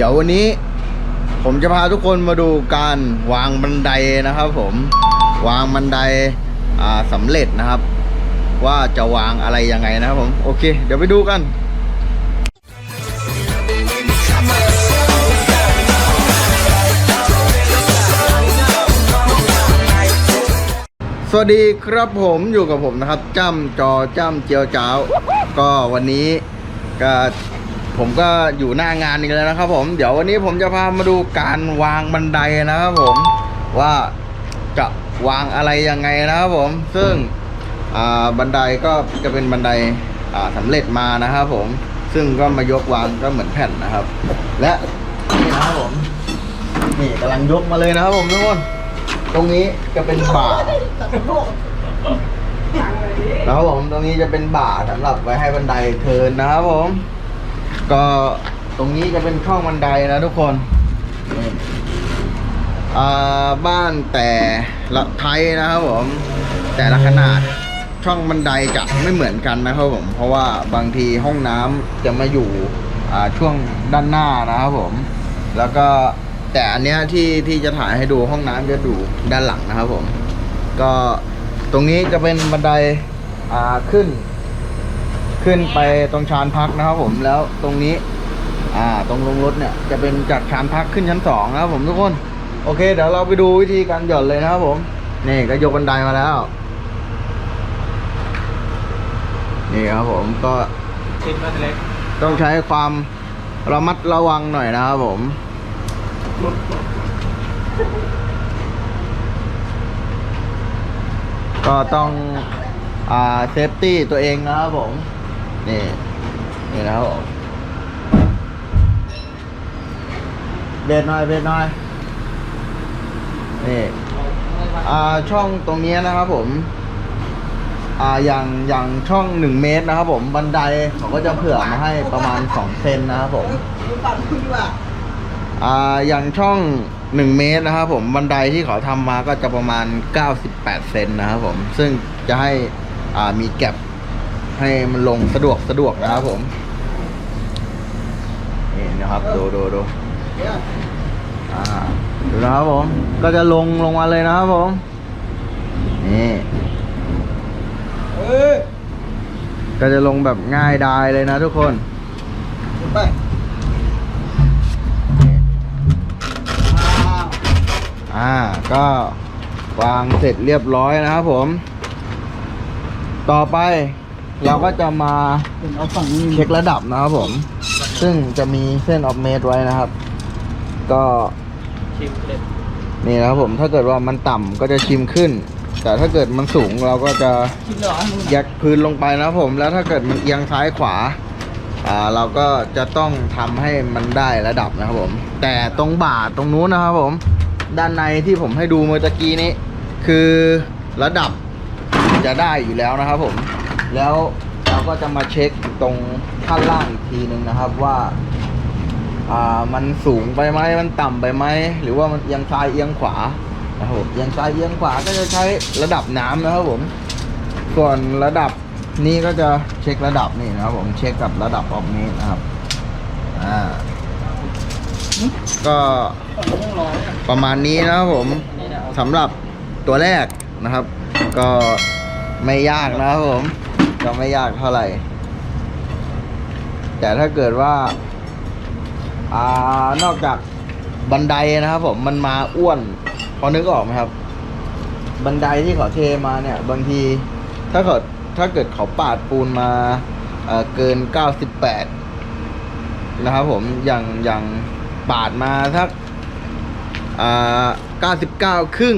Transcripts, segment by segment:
ดี๋ยววันนี้ ผมจะพาทุกคนมาดูการวางบันไดนะครับผมวางบันไดอ่าสำเร็จนะครับ ว่าจะวางอะไรยังไงนะครับผมโอเค เดี๋ยวไปดูกันสวัสดีครับผมอยู่กับผมนะครับจ้ำจอจ้ำเจียวจ้าวก็วันนี้ก็ ผมก็อยู่หน้างานอีกแล้วนะครับ ผมเดี๋ยววันนี้ผมจะพามาดูการวางบันไดนะครับผมว่าจะวางอะไรยังไงนะครับผม ซึ่งบันไดก็จะเป็นบันไดอ่าสำเร็จมานะครับ ผม ซึ่งก็มายกวางก็เหมือนแผ่นนะครับ และนี่นะครับผมนี่กำลังยกมาเลยนะครับผมทุกคนตรงนี้จะเป็นบ่านะครับผมตรงนี้จะเป็นบ่าสำหรับไว้ให้บันไดเทินนะครับผม ก็ตรงนี้จะเป็นช่องบันไดนะทุกคนบ้านแต่ละไทยนะครับผม แต่ละขนาดช่องบันไดจะไม่เหมือนกันนะครับผม เพราะว่าบางทีห้องน้ำจะมาอยู่ช่วงด้านหน้านะครับผม แล้วก็แต่อันเนี้ยที่ที่จะถ่ายให้ดูห้องน้ำจะดูด้านหลังนะครับผม ก็ตรงนี้จะเป็นบันไดขึ้น ขึ้นไปตรงชานพักนะครับผมแล้วตรงนี้ อ่า ตรงลงรถเนี่ยจะเป็นจากชานพักขึ้นชั้นสองนะครับผมทุกคน โอเค เดี๋ยวเราไปดูวิธีการหย่อนเลยนะครับผม นี่ก็ยกบันไดมาแล้ว นี่ครับผมก็ชิ้นมาเล็กต้องใช้ความระมัดระวังหน่อยนะครับผมก็ต้องอ่าเซฟตี้ตัวเองนะครับผม นี่ นี่นะครับผมเบรหน่อยเบรหน่อย นี่ อ่า ช่องตรงเนี้ยนะครับผม อ่า อย่าง อย่างช่องหนึ่งเมตรนะครับผม บันไดเขาก็จะเผื่อมาให้ประมาณสองเซนนะครับผม อ่า อย่างช่องหนึ่งเมตรนะครับผม บันไดที่เขาทำมาก็จะประมาณ 98 เซนนะครับผม ซึ่งจะให้ อ่า มีแก็บ ให้มันลงสะดวกสะดวกนะครับผม นี่นะครับดูดูดูดูนะครับผม ก็จะลงลงมาเลยนะครับผม นี่ก็จะลงแบบง่ายดายเลยนะทุกคนไปอ่าก็วางเสร็จเรียบร้อยนะครับผม ต่อไป เราก็จะมาเช็คระดับนะครับผม ซึ่งจะมีเส้นออฟเมตรไว้นะครับ ก็นี่นะครับผมถ้าเกิดว่ามันต่ำก็จะชิมขึ้น แต่ถ้าเกิดมันสูงเราก็จะยักพื้นลงไปนะครับผม แล้วถ้าเกิดมันเอียงซ้ายขวาอ่าเราก็จะต้องทำให้มันได้ระดับนะครับผม แต่ตรงบ่าตรงนู้นนะครับผม ด้านในที่ผมให้ดูเมื่อตะกี้นี้ คือระดับจะได้อยู่แล้วนะครับผม แล้วเราก็จะมาเช็คตรงข้างล่างอีกทีหนึ่งนะครับว่าอ่ามันสูงไปไหมมันต่ำไปไหมหรือว่ามันเอียงซ้ายเอียงขวานะครับผมเอียงซ้ายเอียงขวาก็จะใช้ระดับน้ำนะครับผม ส่วนระดับนี้ก็จะเช็คระดับนี่นะครับ ผมเช็คกับระดับออกนี้นะครับอ่าก็ประมาณนี้นะครับผมสำหรับตัวแรกนะครับ ก็ไม่ยากนะครับผม ก็ไม่ยากเท่าไหร่ แต่ถ้าเกิดว่าอ่านอกจากบันไดนะครับผมมันมาอ้วนพอนึกออกไหมครับ บันไดที่เขาเทมาเนี่ย บางทีถ้าเกิดถ้าเกิดเขาปาดปูนมาเอ่อเกิน 98 นะครับผมอย่างอย่างปาดมาสักอ่า99ครึ่ง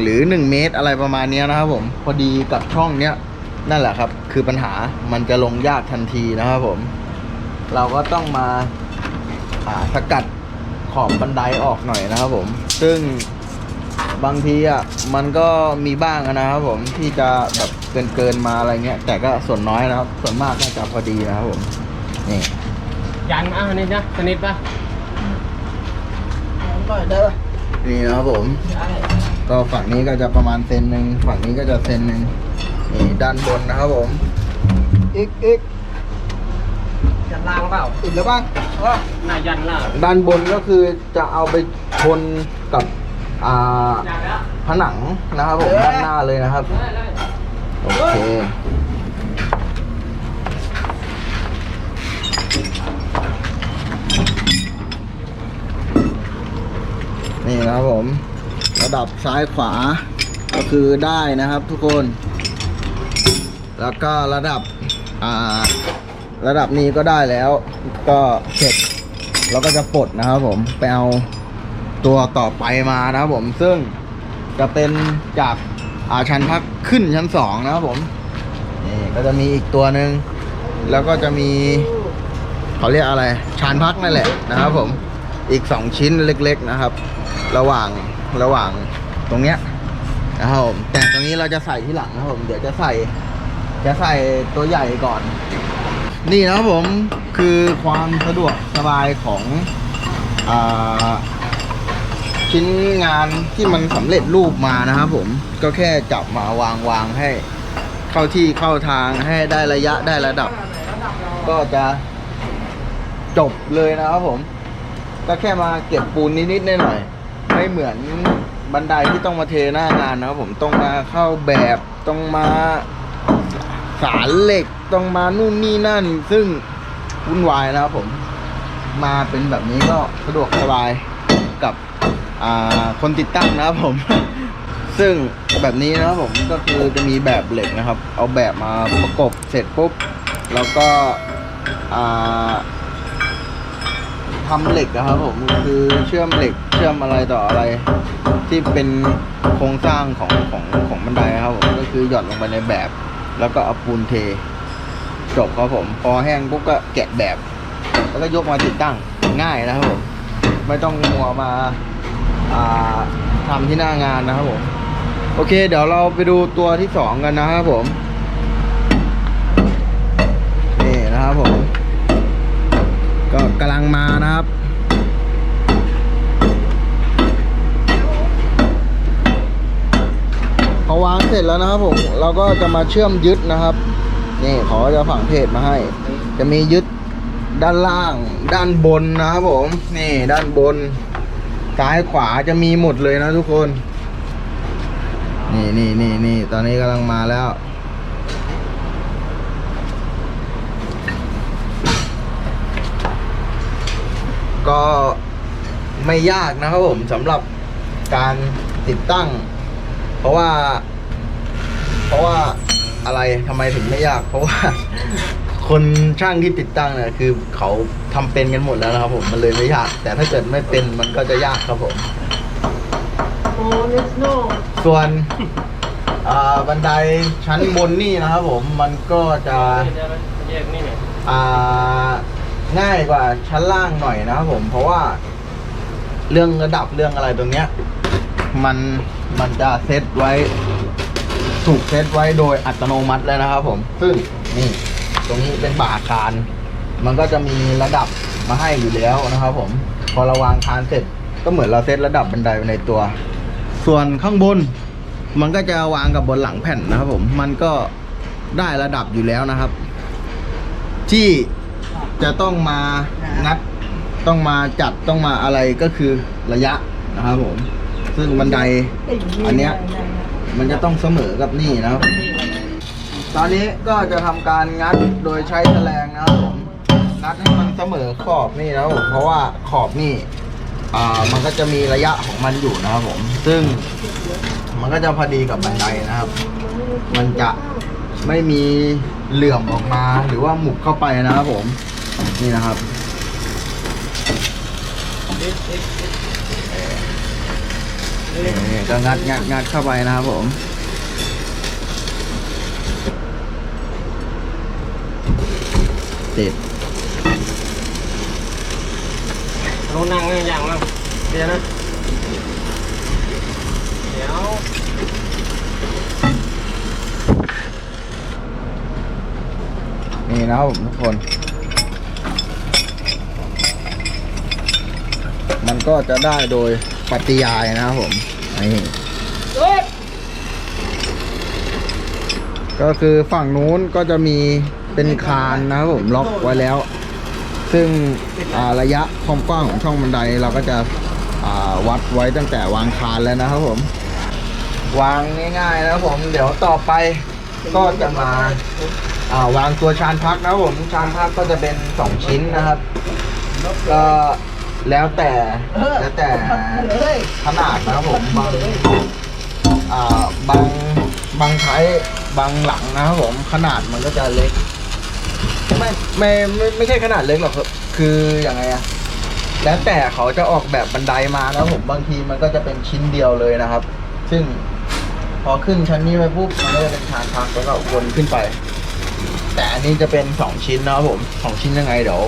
หรือ 1 เมตรอะไรประมาณนี้นะครับผม พอดีกับช่องเนี้ย นั่นแหละครับ คือปัญหามันจะลงยากทันทีนะครับผม เราก็ต้องมาอ่าสกัดขอบบันไดออกหน่อยนะครับผม ซึ่งบางทีอะมันก็มีบ้างนะครับผมที่จะแบบเกินเกินๆมาอะไรเงี้ย แต่ก็ส่วนน้อยนะครับ ส่วนมากก็จะพอดีนะครับผมนี่ยันอะนี่นะสนิทปะก็ได้ป่ะนี่นะครับผม ก็ฝั่งนี้ก็จะประมาณเซนหนึ่งฝั่งนี้ก็จะเซนหนึ่ง นี่ด้านบนนะครับผมอีกอีกยันล่างเปล่าติดแล้วบ้างว่าหน้ายันล่างด้านบนก็คือจะเอาไปชนกับอ่ายันแล้วผนังนะครับผมด้านหน้าเลยนะครับได้เลยโอเคนี่นะครับผม ระดับซ้ายขวาก็คือได้นะครับทุกคน แล้วก็ระดับอ่าระดับนี้ก็ได้แล้ว ก็เสร็จเราก็จะปลดนะครับผมไปเอาตัวต่อไปมานะครับผมซึ่งจะเป็นจากอาชั้นพักขึ้นชั้นสองนะครับผมนี่ก็จะมีอีกตัวหนึ่งแล้วก็จะมีเขาเรียกอะไรชานพักนั่นแหละนะครับผมอีกสองชิ้นเล็ก ๆนะครับ ระหว่างระหว่างตรงเนี้ยนะครับผมแต่ตรงนี้เราจะใส่ที่หลังนะครับผมเดี๋ยวจะใส่ จะใส่ตัวใหญ่ก่อน นี่นะครับผมคือความสะดวกสบายของอชิ้นงานที่มันสำเร็จรูปมานะครับผมก็แค่จับมาวางวางให้ เข้าที่เข้าทางให้ได้ระยะได้ระดับ ก็จะจบเลยนะครับผม ก็แค่มาเก็บปูนนิดๆหน่อยๆไม่เหมือนบันไดที่ต้องมาเทหน้างานนะครับผมต้องมาเข้าแบบต้องมา สารเหล็กต้องมานู่นนี่นั่น ซึ่งวุ่นวายนะครับผม มาเป็นแบบนี้ก็สะดวกสบายกับคนติดตั้งนะครับผม ซึ่งแบบนี้นะครับผมก็คือจะมีแบบเหล็กนะครับ เอาแบบมาประกบเสร็จปุ๊บ แล้วก็อ่าทำเหล็กนะครับผมคือเชื่อมเหล็กเชื่อมอะไรต่ออะไร ที่เป็นโครงสร้างของของของบันไดนะครับผมก็คือหย่อนลงไปในแบบ แล้วก็เอาปูนเท จบครับผม พอแห้งปุ๊บก็แกะแบบ แล้วก็ยกมาติดตั้งง่ายนะครับผม ไม่ต้องมัวมาาทำที่หน้างานนะครับผม โอเค เดี๋ยวเราไปดูตัวที่สองกันนะครับผม นี่นะครับผม ก็กำลังมานะครับ พอวาง เสร็จแล้วนะครับผมเราก็จะมาเชื่อมยึดนะครับ นี่ขอจะฝังเพจมาให้ จะมียึดด้านล่าง ด้านบนนะครับผม นี่ด้านบนซ้ายขวาจะมีหมดเลยนะทุกคน นี่นี่นี่นี่ตอนนี้กำลังมาแล้วก็ไม่ยากนะครับผมสำหรับการติดตั้ง เพราะว่า เพราะว่าอะไรทำไมถึงไม่ยาก เพราะว่า คนช่างที่ติดตั้งเนี่ยคือเขาทำเป็นกันหมดแล้วนะครับผมมันเลยไม่ยาก แต่ถ้าเกิดไม่เป็นมันก็จะยากครับผมโอ้เลสโน่ส่วนอ่าบันไดชั้นบนนี่นะครับผมมันก็จะแยกนี่เนี่ยอ่าง่ายกว่าชั้นล่างหน่อยนะครับผม เพราะว่า เรื่องระดับเรื่องอะไรตรงเนี้ย มันมันจะเซตไว้ ถูกเซตไว้โดยอัตโนมัติแล้วนะครับผม ซึ่งนี่ตรงนี้เป็นบ่าคาน มันก็จะมีระดับมาให้อยู่แล้วนะครับผม พอเราวางคานเสร็จก็เหมือนเราเซตระดับบันไดไปในตัว ส่วนข้างบน มันก็จะวางกับบนหลังแผ่นนะครับผม มันก็ได้ระดับอยู่แล้วนะครับ ที่จะต้องมางัดต้องมาจัดต้องมาอะไรก็คือระยะนะครับผม ซึ่งบันไดอันเนี้ย มันจะต้องเสมอกับนี่นะครับ ตอนนี้ก็จะทำการงัดโดยใช้แฉลงนะครับผมงัดให้มันเสมอขอบนี่นะครับผมเพราะว่าขอบนี่อ่ามันก็จะมีระยะของมันอยู่นะครับผม ซึ่งมันก็จะพอดีกับบันไดนะครับ มันจะไม่มีเหลื่อมออกมาหรือว่าหมุกเข้าไปนะครับผม นี่นะครับ นี่ก็งัดงัดงัดเข้าไปนะครับผมติดลงนั่งอย่างมั่งเดี๋ยวนะ เดี๋ยวนี่นะครับผมทุกคน มันก็จะได้โดย ปฏิยายนะครับผมนี่ก็คือฝั่งนู้นก็จะมีเป็นคานนะครับผมล็อกไว้แล้ว ซึ่งอ่าระยะความกว้างของช่องบันไดเราก็จะอ่าวัดไว้ตั้งแต่วางคานแล้วนะครับผม วางง่ายๆนะครับผมเดี๋ยวต่อไปก็จะมาอ่าวางตัวชานพักนะครับผมชานพักก็จะเป็นสองชิ้นนะครับก็ แล้วแต่แล้วแต่ขนาดนะครับผมบางอ่าบางบางไทยบางหลังนะครับผมขนาดมันก็จะเล็กไม่ไม่ไม่ไม่ใช่ขนาดเล็กหรอกครับคืออย่างไงอะแล้วแต่เขาจะออกแบบบันไดมานะครับผมบางทีมันก็จะเป็นชิ้นเดียวเลยนะครับ ซึ่งพอขึ้นชั้นนี้ไปปุ๊บมันก็จะเป็นชานพักแล้วก็วนขึ้นไป แต่อันนี้จะเป็นสองชิ้นนะครับผมสองชิ้นยังไงเดี๋ยว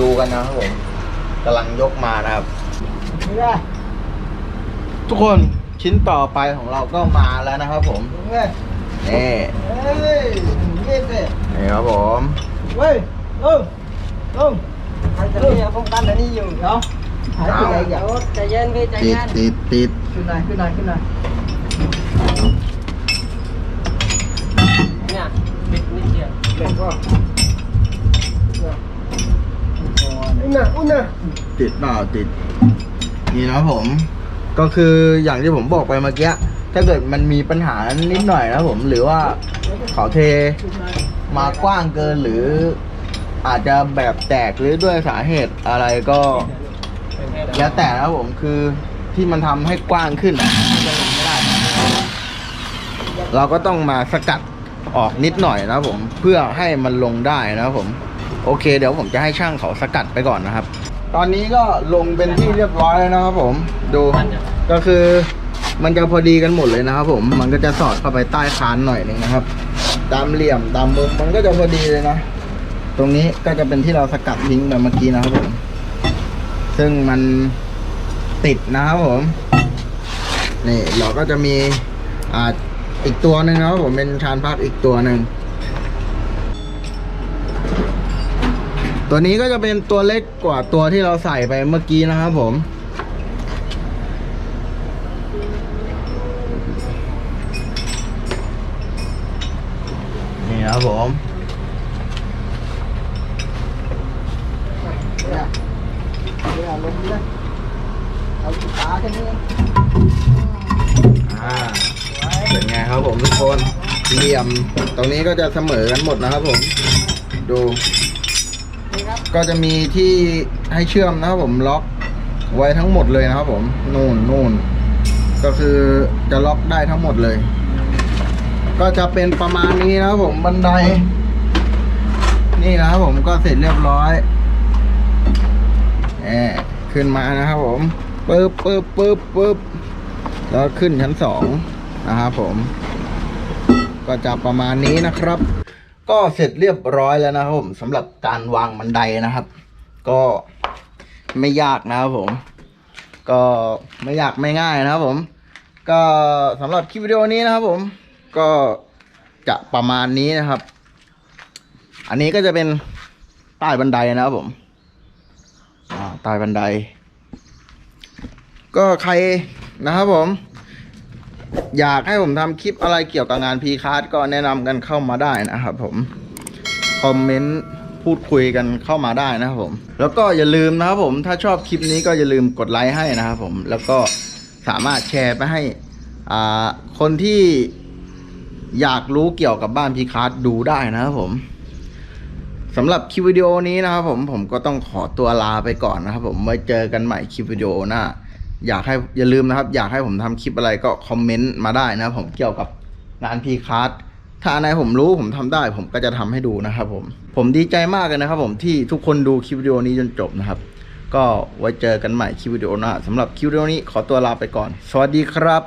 ดูกันนะครับผม กำลังยกมานะครับทุกคนชิ้นต่อไปของเราก็มาแล้วนะครับผมนี่นี่ครับผมเฮ้ยลงลงใครจะเรียกพวกกันอันนี้อยู่เนาะหายไปไหนอย่าใจเย็นพี่ใจติดเย็นติดติดขึ้นหน่อยขึ้นหน่อยขึ้นหน่อยเนี่ยปิดนิดเดียวเก่งก็ นะติดเปล่าติด นี่นะผม ก็คืออย่างที่ผมบอกไปเมื่อกี้ ถ้าเกิดมันมีปัญหานิดหน่อยนะผม หรือว่าเขาเทมากว้างเกินหรืออาจจะแบบแตกหรือด้วยสาเหตุอะไรก็ แล้วแต่นะผมคือที่มันทำให้กว้างขึ้นอะมันจะเราก็ต้องมาสกัดออกนิดหน่อยนะผม เพื่อให้มันลงได้นะผม โอเค เดี๋ยวผมจะให้ช่างเขาสกัดไปก่อนนะครับ ตอนนี้ก็ลงเป็นที่เรียบร้อยแล้วนะครับผมดูก็คือมันจะพอดีกันหมดเลยนะครับผมมันก็จะสอดเข้าไปใต้คานหน่อยหนึงนะครับ ตามเหลี่ยมตามมุมมันก็จะพอดีเลยนะ ตรงนี้ก็จะเป็นที่เราสกัดทิ้งไปเมื่อกี้นะครับผม ซึ่งมันติดนะครับผมนี่เราก็จะมีอ่าอีกตัวหนึ่งนะครับผมเป็นชานพักอีกตัวหนึ่ง ตัวนี้ก็จะเป็นตัวเล็กกว่าตัวที่เราใส่ไปเมื่อกี้นะครับผม นี่ครับผมเนี่ยเนี่ยลงเลยเอาตาแค่นี้อ่า เป็นไงครับผมทุกคน เหลี่ยม ตรงนี้ก็จะเสมอกันหมดนะครับผม ดู ก็จะมีที่ให้เชื่อมนะครับผมล็อกไว้ทั้งหมดเลยนะครับ ผมนู่นนู่นก็คือจะล็อกได้ทั้งหมดเลย ก็จะเป็นประมาณนี้นะครับผมบันได นี่นะครับผมก็เสร็จเรียบร้อยแอบขึ้นมานะครับผมปึ๊บปึ๊บปึ๊บปึ๊บแล้วขึ้นชั้นสองนะครับผม ก็จะประมาณนี้นะครับ ก็เสร็จเรียบร้อยแล้วนะครับผมสำหรับการวางบันไดนะครับ ก็ไม่ยากนะครับผม ก็ไม่ยากไม่ง่ายนะครับผม ก็สำหรับคลิปวิดีโอนี้นะครับผม ก็จะประมาณนี้นะครับ อันนี้ก็จะเป็นใต้บันไดนะครับผมใต้บันได ก็ใครนะครับผม อยากให้ผมทำคลิปอะไรเกี่ยวกับงานพีคาร์ดก็แนะนำกันเข้ามาได้นะครับผม คอมเมนต์พูดคุยกันเข้ามาได้นะครับผม แล้วก็อย่าลืมนะครับผมถ้าชอบคลิปนี้ก็อย่าลืมกดไลค์ให้นะครับผม แล้วก็สามารถแชร์ไปให้คนที่อยากรู้เกี่ยวกับบ้านพีคาร์ดดูได้นะครับผมสำหรับคลิปวิดีโอนี้นะครับผมผมก็ต้องขอตัวลาไปก่อนนะครับผมไว้เจอกันใหม่คลิปวิดีโอหน้า อยากให้อย่าลืมนะครับ อยากให้ผมทำคลิปอะไรก็คอมเมนต์มาได้นะครับผมเกี่ยวกับงานพีคาร์ดถ้าในไหนผมรู้ผมทำได้ ผมก็จะทำให้ดูนะครับผม ผมดีใจมากเลยนะครับ ผมที่ทุกคนดูคลิปวิดีโอนี้จนจบนะครับ ก็ไว้เจอกันใหม่คลิปวิดีโอหน้าสำหรับคลิปวิดีโอนี้ขอตัวลาไปก่อน สวัสดีครับ